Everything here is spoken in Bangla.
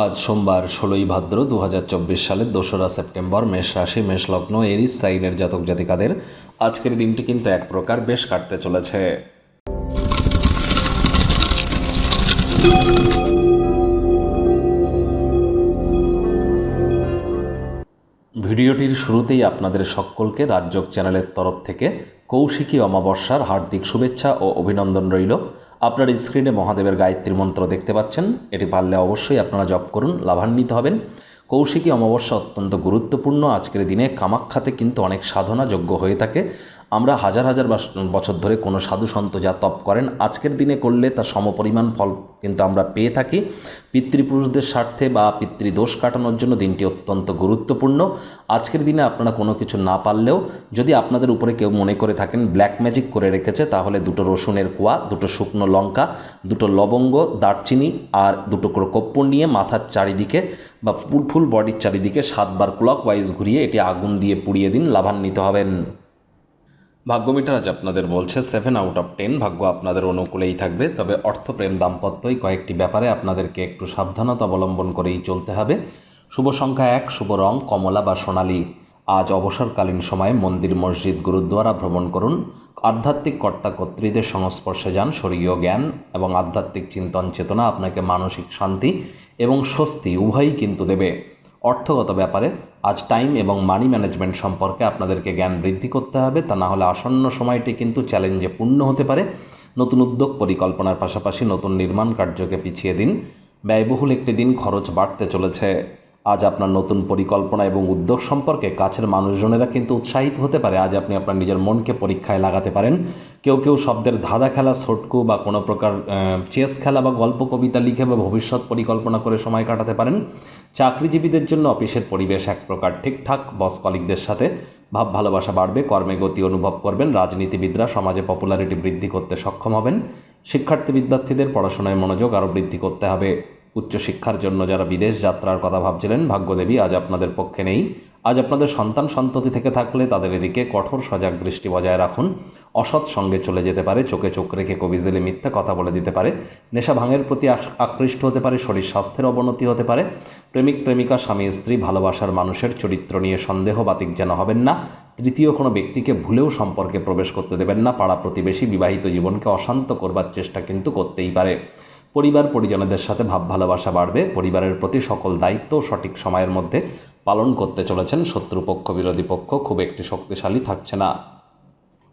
আজ সোমবার ষোলোই ভাদ্র দু হাজার চব্বিশ সালের দোসরা সেপ্টেম্বর মেষ রাশি, মেষ লগ্ন, এরিস, সাইনের জাতক জাতিকাদের আজকের দিনটি কিন্তু এক প্রকার বেশ কাটতে চলেছে। ভিডিওটির শুরুতেই আপনাদের সকলকে রাজযোগ চ্যানেলের তরফ থেকে কৌশিকী অমাবস্যার হার্দিক শুভেচ্ছা ও অভিনন্দন রইল। আপনার স্ক্রিনে মহাদেবের গায়ত্রী মন্ত্র দেখতে পাচ্ছেন। এটি পারলে অবশ্যই আপনারা জপ করুন, লাভান্বিত হবেন। কৌশিকী অমাবস্যা অত্যন্ত গুরুত্বপূর্ণ। আজকের দিনে কামাক্ষাতে কিন্তু অনেক সাধনা যোগ্য হয়ে থাকে। আমরা হাজার হাজার বছর ধরে কোনো সাধু সন্ত যা তপ করেন, আজকের দিনে করলে তার সমপরিমাণ ফল কিন্তু আমরা পেয়ে থাকি। পিতৃপুরুষদের স্বার্থে বা পিতৃদোষ কাটানোর জন্য দিনটি অত্যন্ত গুরুত্বপূর্ণ। আজকের দিনে আপনারা কোনো কিছু না পারলেও, যদি আপনাদের উপরে কেউ মনে করে থাকেন ব্ল্যাক ম্যাজিক করে রেখেছে, তাহলে দুটো রসুনের কোয়া, দুটো শুকনো লঙ্কা, দুটো লবঙ্গ, দারচিনি আর দুটো করে কর্পূর নিয়ে মাথার চারিদিকে বা ফুল বডির চারিদিকে সাতবার ক্লক ওয়াইজ ঘুরিয়ে এটি আগুন দিয়ে পুড়িয়ে দিন, লাভান্বিত হবেন। ভাগ্যমিটার আজ আপনাদের বলছে সেভেন আউট অফ টেন ভাগ্য আপনাদের অনুকূলেই থাকবে। তবে অর্থপ্রেম দাম্পত্যই কয়েকটি ব্যাপারে আপনাদেরকে একটু সাবধানতা অবলম্বন করেই চলতে হবে। শুভ সংখ্যা এক, শুভ রং, কমলা বা সোনালী। আজ অবসরকালীন সময়ে মন্দির, মসজিদ, গুরুদ্বারা ভ্রমণ করুন। আধ্যাত্মিক কর্তা কর্তৃদের সংস্পর্শে যান, স্বর্গীয় জ্ঞান এবং আধ্যাত্মিক চিন্তন চেতনা আপনাকে মানসিক শান্তি এবং স্বস্তি উভয়ই কিন্তু দেবে। অর্থগত ব্যাপারে আজ টাইম এবং মানি ম্যানেজমেন্ট সম্পর্কে আপনাদেরকে জ্ঞান বৃদ্ধি করতে হবে, তা না হলে আসন্ন সময়টি কিন্তু চ্যালেঞ্জে পূর্ণ হতে পারে। নতুন উদ্যোগ পরিকল্পনার পাশাপাশি নতুন নির্মাণ কার্যকে পিছিয়ে দিন। ব্যয়বহুল একটি দিন, খরচ বাড়তে চলেছে। আজ আপনার নতুন পরিকল্পনা এবং উদ্যোগ সম্পর্কে কাছের মানুষজনেরা কিন্তু উৎসাহিত হতে পারে। আজ আপনি আপনার নিজের মনকে পরীক্ষায় লাগাতে পারেন। কেউ কেউ শব্দের ধাঁধা খেলা, ছোটকু বা কোনো প্রকার চেস খেলা বা গল্প, কবিতা লিখে বা ভবিষ্যৎ পরিকল্পনা করে সময় কাটাতে পারেন। চাকরিজীবীদের জন্য অফিসের পরিবেশ এক প্রকার ঠিকঠাক, বস কলিকদের সাথে ভাব ভালোবাসা বাড়বে, কর্মে গতি অনুভব করবেন, রাজনীতিবিদরা সমাজে পপুলারিটি বৃদ্ধি করতে সক্ষম হবেন। শিক্ষার্থী বিদ্যার্থীদের পড়াশোনায় মনোযোগ আরও বৃদ্ধি করতে হবে। উচ্চশিক্ষার জন্য যারা বিদেশ যাত্রার কথা ভাবছিলেন, ভাগ্যদেবী আজ আপনাদের পক্ষে নেই। আজ আপনাদের সন্তান সন্ততি থেকে থাকলে তাদের এদিকে কঠোর সজাগ দৃষ্টি বজায় রাখুন। অসৎ সঙ্গে চলে যেতে পারে, চোখে চোখ রেখে কবিজেলে মিথ্যা কথা বলে দিতে পারে। নেশা ভাঙের প্রতি আকৃষ্ট হতে পারে, শরীর স্বাস্থ্যের অবনতি হতে পারে। প্রেমিক, প্রেমিকা, স্বামী, স্ত্রী, ভালোবাসার মানুষের চরিত্র নিয়ে সন্দেহ বাতিক যেন হবেন না। তৃতীয় কোনো ব্যক্তিকে ভুলেও সম্পর্কে প্রবেশ করতে দেবেন না। পাড়া প্রতিবেশী বিবাহিত জীবনকে অশান্ত করবার চেষ্টা কিন্তু করতেই পারে। পরিবার পরিজনদের সাথে ভাব ভালোবাসা বাড়বে। পরিবারের প্রতি সকল দায়িত্ব সঠিক সময়ের মধ্যে পালন করতে চলেছেন শত্রুপক্ষ, বিরোধী পক্ষ। খুব একটি শক্তিশালী থাকছে না।